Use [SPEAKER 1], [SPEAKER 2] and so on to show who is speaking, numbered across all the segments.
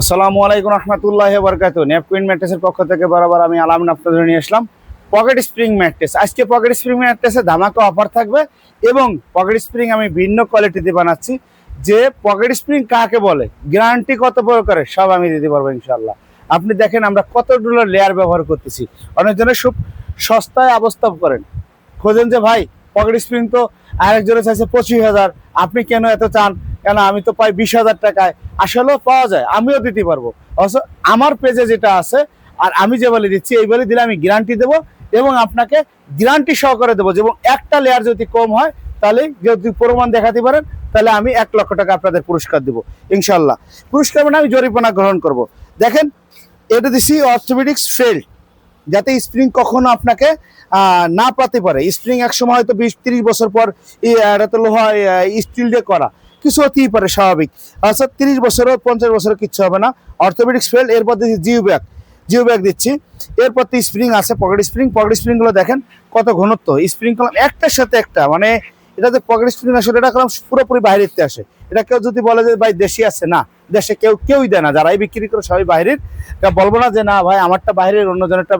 [SPEAKER 1] আসসালামু আলাইকুম রহমতুল্লাহ বরকাত ন্যাপকুইন ম্যাট্রেসের পক্ষ থেকে বরাবর আমি আলামিন আপনাদের নিয়ে আসলাম। পকেট স্প্রিং ম্যাট্রেস আজকে পকেট স্প্রিং ম্যাট্রেসে ধামাকা অফার থাকবে এবং পকেট স্প্রিং আমি ভিন্ন কোয়ালিটিতে বানাচ্ছি। যে পকেট স্প্রিং কাকে বলে গ্যারান্টি কত প্রকারের সব আমি দিতে পারব ইনশাল্লাহ আপনি দেখেন আমরা কতগুলো লেয়ার ব্যবহার করতেছি। অনেকজনে খুব সস্তায় অবস্থাপ করেন। খোঁজেন যে ভাই পকেট স্প্রিং তো আরেকজনের চাইছে পঁচিশ হাজার। আপনি কেন এত চান? কেন আমি তো পাই বিশ হাজার টাকায়। আসলেও পাওয়া যায়, আমিও দিতে পারব। অবশ্য আমার পেজে যেটা আছে, আর আমি যে বলে দিচ্ছি, এই বলে দিলে আমি গ্যারান্টি দেবো এবং আপনাকে গ্যারান্টি সহকারে দেবো এবং একটা লেয়ার যদি কম হয়, তাহলে যদি প্রমাণ দেখাতে পারেন, তাহলে আমি এক লক্ষ টাকা আপনাদের পুরস্কার দেবো ইনশাল্লাহ পুরস্কার মানে আমি জরিমানা গ্রহণ করব। দেখেন, এটা দিচ্ছি অর্থোপেডিক্স ফেল্ড যাতে স্প্রিং কখনো আপনাকে না পাতে পারে। স্প্রিং এক সময় হয়তো বিশ তিরিশ বছর পর এটা তো লোহা স্টিল দিয়ে করা। কিছু হতেই পারে স্বাভাবিক। আচ্ছা তিরিশ বছরও পঞ্চাশ বছরও কিচ্ছু হবে না। অর্থোপেডিক্স ফেল এরপর দিচ্ছি জিও ব্যাগ। জিও ব্যাগ দিচ্ছি। এরপর তো স্প্রিং আছে পকেট স্প্রিং পকেট স্প্রিংগুলো দেখেন কত ঘনত্ব। স্প্রিং কলাম একটার সাথে একটা মানে এটা যে পকেট স্প্রিং আসলে এটা কলাম পুরোপুরি বাইরেতে আসে। এটা কেউ যদি বলে যে, ভাই, দেশি আছে না, দেশে কেউ, কেউই দেয় না, যারাই বিক্রি করে সবাই বাইরের। এটা বলব না যে, না, ভাই, আমারটা বাইরের, অন্যজনেরটা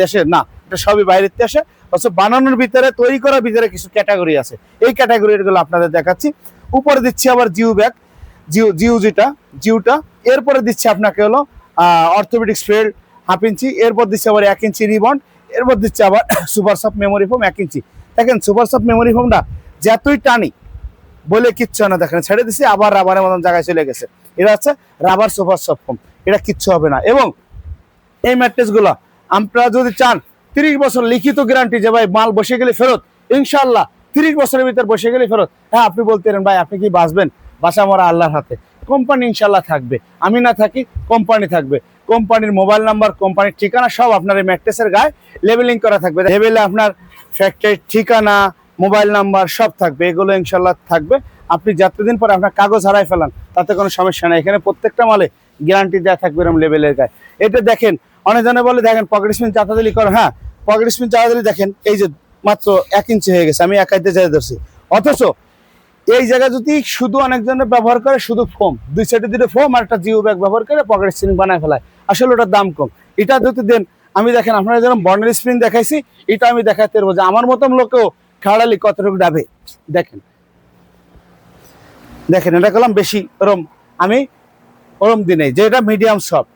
[SPEAKER 1] দেশের। না, এটা সবই বাইরের আসে। অথচ বানানোর ভিতরে, তৈরি করার ভিতরে কিছু ক্যাটাগরি আছে। এই ক্যাটাগরিগুলো আপনাদের দেখাচ্ছি। উপরে দিচ্ছি আবার জিও ব্যাগ, জিও জিও যেটা, জিওটা। এরপরে দিচ্ছি আপনাকে হলো অর্থোপেডিক্স ফেল্ড হাফ ইঞ্চি এরপর দিচ্ছি আবার এক ইঞ্চি রিবন্ড, এরপর দিচ্ছি আবার সুপার সফট মেমোরি ফোম এক ইঞ্চি দেখেন সুপার সফট মেমোরি ফোমটা যতই টানি, বলে কিচ্ছু না। দেখেন, ছেড়ে দিছি, আবার রাবারের মতন জায়গায় চলে গেছে। এটা হচ্ছে রাবার সুপার সফট ফোম এটা কিচ্ছু হবে না। এবং এই ম্যাট্রেসগুলো আপনারা যদি চান, তিরিশ বছর লিখিত গ্যারান্টি যে ভাই মাল বসে গেলে ফেরত ইনশাল্লাহ তিরিশ বছরের ভিতর বসে গেলে ফেরত। হ্যাঁ আপনি বলতে পারেন, ভাই, আপনি কি বাঁচবেন? বাসা মরা আল্লাহর হাতে। কোম্পানি ইনশাল্লাহ থাকবে। আমি না থাকি, কোম্পানি থাকবে। কোম্পানির মোবাইল নাম্বার, কোম্পানির ঠিকানা সব আপনার এই ম্যাট্রেসের গায়ে লেবেলিং করা থাকবে। লেবেলে আপনার ফ্যাক্টরির ঠিকানা, মোবাইল নাম্বার সব থাকবে। এগুলো ইনশাল্লাহ থাকবে। আপনি যতদিন পরে আপনার কাগজ হারাই ফেলান, তাতে কোনো সমস্যা নেই। এখানে প্রত্যেকটা মালে গ্যারান্টি দেওয়া থাকবে এরকম লেভেলের গায়ে। এটা দেখেন অনেকজনে বলে, দেখেন পকেট স্পিন চাতা দিলি করো। হ্যাঁ পকেট স্পিন চাতা দিলি দেখেন, এই যে মাত্র এক ইঞ্চি হয়ে গেছে, আমি একাইতে চাই ধরছি। অথচ এই জায়গা যদি শুধু অনেকজনে ব্যবহার করে, শুধু ফোম দুই সাইডে দুটো ফোম আর একটা জিও ব্যাগ ব্যবহার করে পকেট স্প্রিং বানায় ফেলায়। আসলে ওটার দাম কম। এটা যদি দেন, আমি দেখেন, আপনারা যেরকম বর্ণের স্প্রিং দেখাইছি, এটা আমি দেখাতে পারব যে আমার মতন লোকেও খাড়ালি কতটুকু ডাবে দেখেন। দেখেন, এটা করলাম বেশি ওরম। আমি ওরম দিনে যে এটা medium soft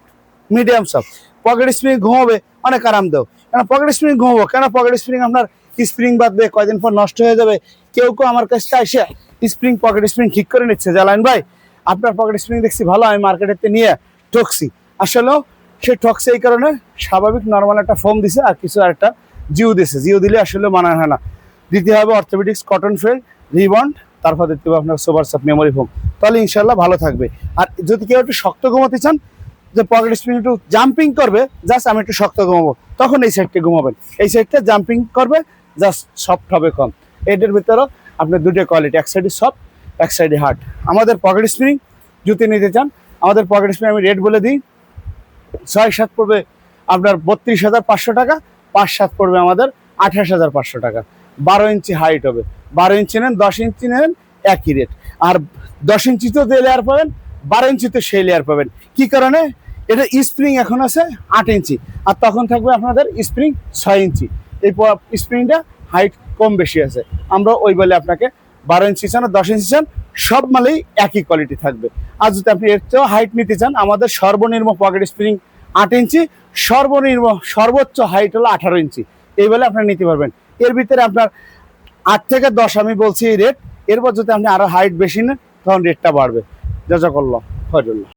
[SPEAKER 1] medium soft pocket spring ঘুমাবে, অনেক আরাম দেও। কেন পকেট স্প্রিং ঘুমাবো? কেন পকেট স্প্রিং আপনার স্প্রিং বাদবে কয়দিন পর নষ্ট হয়ে যাবে, কেউ কেউ আমার কাছে এসে স্প্রিং, পকেট স্প্রিং ঠিক করে নিচ্ছে। জ্বালান ভাই, আপনার পকেট স্প্রিং দেখছি ভালো, আমি মার্কেটেতে নিয়ে ঠকছি। আসলেও সে ঠকছে এই কারণে স্বাভাবিক নর্মাল একটা ফোম দিছে আর কিছু আর একটা জিও দিছে। জিও দিলে আসলে মানা হয় না। দিতে হবে অর্থোপেডিক্স কটন ফেল্ড রিবন্ড, তারপর দিতে হবে আপনার সুপার সাপ মেমোরি ফোম তাহলে ইনশাল্লাহ ভালো থাকবে। আর যদি কেউ একটু শক্ত ঘুমাতে চান, যে পকেট স্প্রিং একটু জাম্পিং করবে জাস্ট আমি একটু শক্ত ঘুমাবো, তখন এই সাইডটা ঘুমাবেন। এই সাইডটা জাম্পিং করবে জাস্ট সফট হবে কম। এটার ভিতরেও আপনার দুটো কোয়ালিটি এক সাইডে সফট এক সাইডে হার্ড আমাদের পকেট স্প্রিং জুতি নিতে চান, আমাদের পকেট স্প্রিং আমি রেট বলে দিই, ছয় সাত পড়বে আপনার বত্রিশ হাজার পাঁচশো টাকা, পাঁচ সাত পড়বে আমাদের আঠাশ হাজার পাঁচশো টাকা। বারো ইঞ্চি হাইট হবে। বারো ইঞ্চি নেন, দশ ইঞ্চি নেন, একই রেট আর দশ ইঞ্চিতেও যে লেয়ার পাবেন, বারো ইঞ্চিতে সেই লেয়ার পাবেন। কি কারণে? এটা স্প্রিং এখন আছে আট ইঞ্চি, আর তখন থাকবে আপনাদের স্প্রিং ছয় ইঞ্চি। এই স্প্রিংটা হাইট কম বেশি আছে। আমরা ওই বলে আপনাকে বারো ইঞ্চি চান আর দশ ইঞ্চি চান সব মালেই একই কোয়ালিটি থাকবে। আর যদি আপনি এর চেয়েও হাইট নিতে চান, আমাদের সর্বনিম্ন পকেট স্প্রিং আট ইঞ্চি সর্বনিম্ন সর্বোচ্চ হাইট হলো আঠারো ইঞ্চি এই বলে আপনি নিতে পারবেন। এর ভিতরে আপনার আট থেকে দশ আমি বলছি এই রেট এরপর যদি আপনি আরও হাইট বেশি নেন, তখন রেটটা বাড়বে। যা যা করল ফজল্লা